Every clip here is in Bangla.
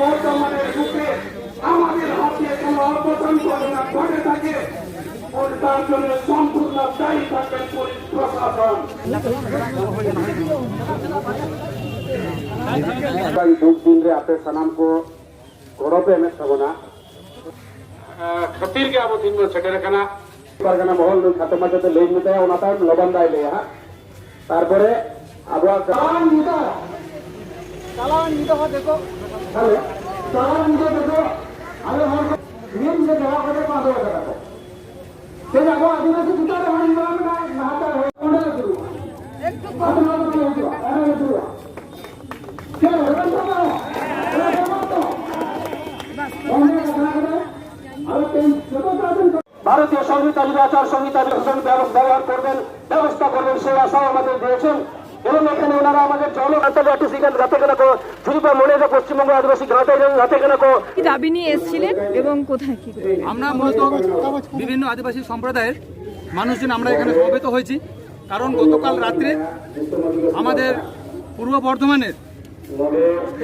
বর্তমানের যুগে আমাদের হাতে কোনো অঘটন ঘটনা ঘটে থাকে ওর তার জন্য সম্পূর্ণ দায়ী থাকবেন পুলিশ প্রশাসন भाई दुख दिन रे आपे सनम को गौरव पे में सबना खतीर के अब दिन में सेटर खाना পারগানা মহল খাতে মাঝে লেই নিতে ওনা তাই লবণ দাই লে হ্যাঁ তারপরে আবার চালান নিতে চালান নিতে হয় দেখো চালান নিতে দেখো আরে আমার নিয়ম যে দেওয়া করে পাঁচ হাজার টাকা সে যাব আদিবাসী হয়ে ভারতীয় সংহিতা নির্বাচন সংহিতা ব্যবহার করবেন ব্যবস্থা করবেন সেই আশাও আমাদের দিয়েছেন এবং এখানে মনে পশ্চিমবঙ্গ আদিবাসী ঘাটে যাতে কেন কি। দাবি নিয়ে এসেছিলেন এবং কোথায় কি আমরা মূলত বিভিন্ন আদিবাসী সম্প্রদায়ের মানুষজন আমরা এখানে সমবেত হয়েছি। কারণ গতকাল রাত্রে আমাদের পূর্ব বর্ধমানের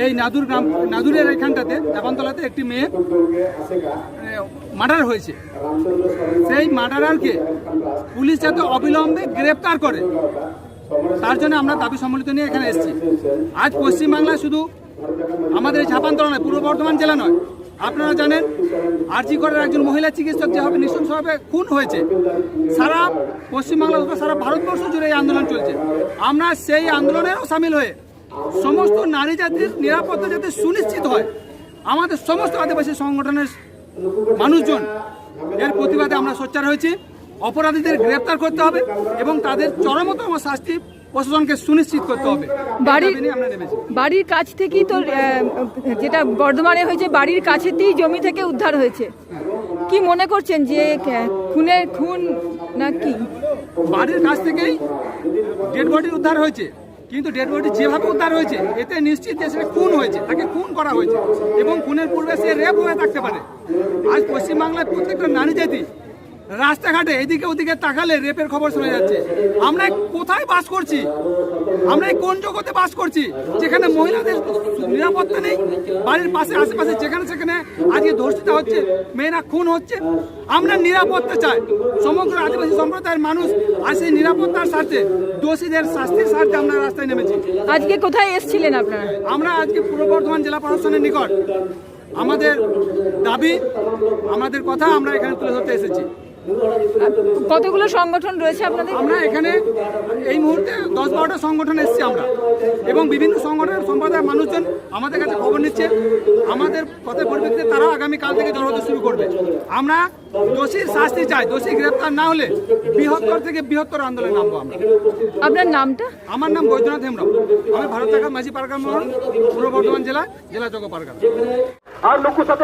এই নাদুর গ্রাম নাদুরের এখানটাতে দেবান্তলাতে একটি মেয়ে মার্ডার হয়েছে। সেই মার্ডারারকে পুলিশ যাতে অবিলম্বে গ্রেপ্তার করে তার জন্য আমরা দাবি সম্মিলিত নিয়ে এখানে এসেছি। আজ পশ্চিমবাংলায় শুধু আমাদের এই ছাপান্তলা নয়, পূর্ব বর্ধমান জেলা নয়। আপনারা জানেন, আরজি করের একজন মহিলা চিকিৎসক যেভাবে নৃশংসভাবে খুন হয়েছে, সারা পশ্চিমবাংলা তথা সারা ভারতবর্ষ জুড়ে এই আন্দোলন চলছে। আমরা সেই আন্দোলনেরও সামিল হয়ে সমস্ত নারী জাতির নিরাপত্তা যাতে সুনিশ্চিত হয়, আমাদের সমস্ত আদিবাসী সংগঠনের মানুষজন এর প্রতিবাদে আমরা সোচ্চার হয়েছি। অপরাধীদের গ্রেপ্তার করতে হবে এবং তাদের চরমতম শাস্তি প্রশাসনকে সুনিশ্চিত করতে হবে। বাড়ির বাড়ির কাছ থেকেই তো যেটা বর্ধমানে হয়েছে বাড়ির কাছেতেই জমি থেকে উদ্ধার হয়েছে। কি মনে করছেন যে খুনের খুন না কি? বাড়ির কাছ থেকেই ডেড বডি উদ্ধার হয়েছে কিন্তু ডেড বডি যেভাবে উদ্ধার হয়েছে এতে নিশ্চিত যে সেটা খুন হয়েছে তাকে খুন করা হয়েছে। এবং খুনের পূর্বে সে রেপ হয়ে থাকতে পারে। আজ পশ্চিমবাংলায় প্রত্যেকটা নারী জাতি রাস্তাঘাটে এদিকে ওদিকে তাকালে রেপের খবর শোনা যাচ্ছে। আমরা কোথায় বাস করছি? আমরা কোন জগতে বাস করছি? যেখানে মহিলাদের নিরাপত্তা নেই বাড়ির পাশে আশেপাশে যেখানে সেখানে আজকে ধর্ষিতা হচ্ছে মেয়েরা খুন হচ্ছে। আমরা নিরাপত্তা চাই। সমগ্র আদিবাসী সম্প্রদায়ের মানুষ আর সেই নিরাপত্তার স্বার্থে দোষীদের শাস্তির স্বার্থে আমরা রাস্তায় নেমেছি। আজকে কোথায় এসেছিলেন আপনারা? আমরা আজকে পূর্ব বর্ধমান জেলা প্রশাসনের নিকট। আমাদের দাবি আমাদের কথা আমরা এখানে তুলে ধরতে এসেছি। কতগুলো সংগঠন রয়েছে আপনাদের? আমরা এখানে এই মুহূর্তে দশ বারোটা সংগঠন এসেছি আমরা। এবং বিভিন্ন সংগঠনের সম্প্রদায়ের মানুষজন আমাদের কাছে খবর নিচ্ছে। আমাদের কথার পরিপ্রেক্ষিতে তারা আগামী কাল থেকে জড় শুরু করবে। আমরা দোষীর শাস্তি চাই দোষী গ্রেপ্তার না হলে বৃহত্তর থেকে বৃহত্তর আন্দোলনে নামবো আমরা। আপনার নামটা? আমার নাম বৈদ্যনাথ হেমব্রম। আমি ভারত টাকা মাঝি পারগাম মহল পূর্ব বর্ধমান জেলা জেলা চক পারগাম আর সাথে